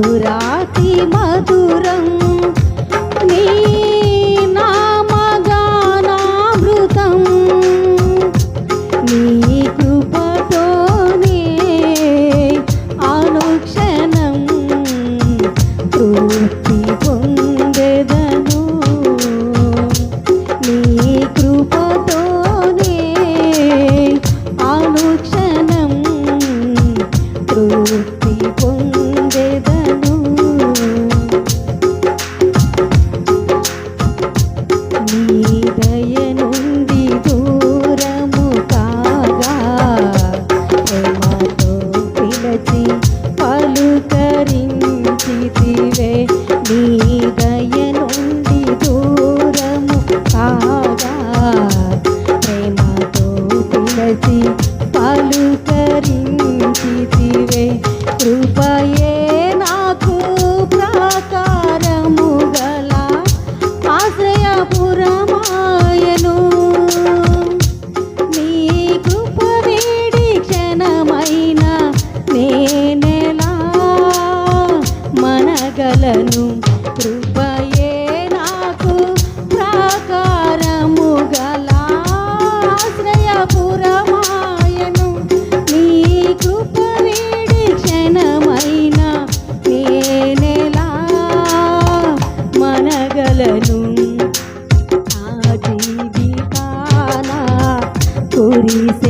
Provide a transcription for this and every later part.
మధురాతి మధు కృపలను కృపయే నాకు ప్రాకారము గలాశ్రయపురమాయను నీ కృప వేడి క్షణమైన నేనెలా మనగలను. నా జీవితానా కురిసే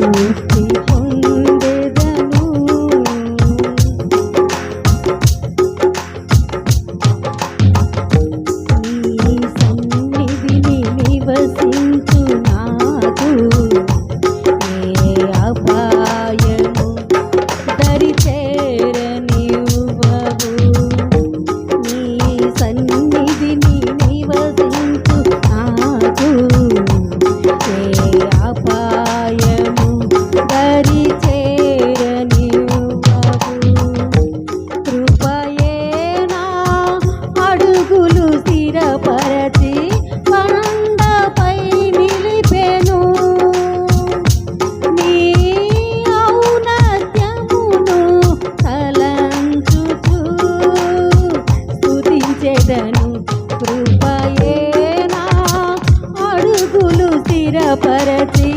嗯 చేశాను కృపయేనా అడుగులు స్థిరపరచి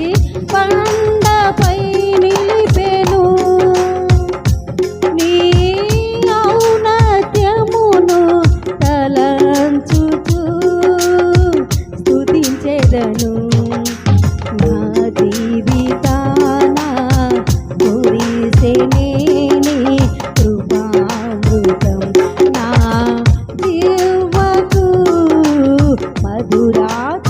out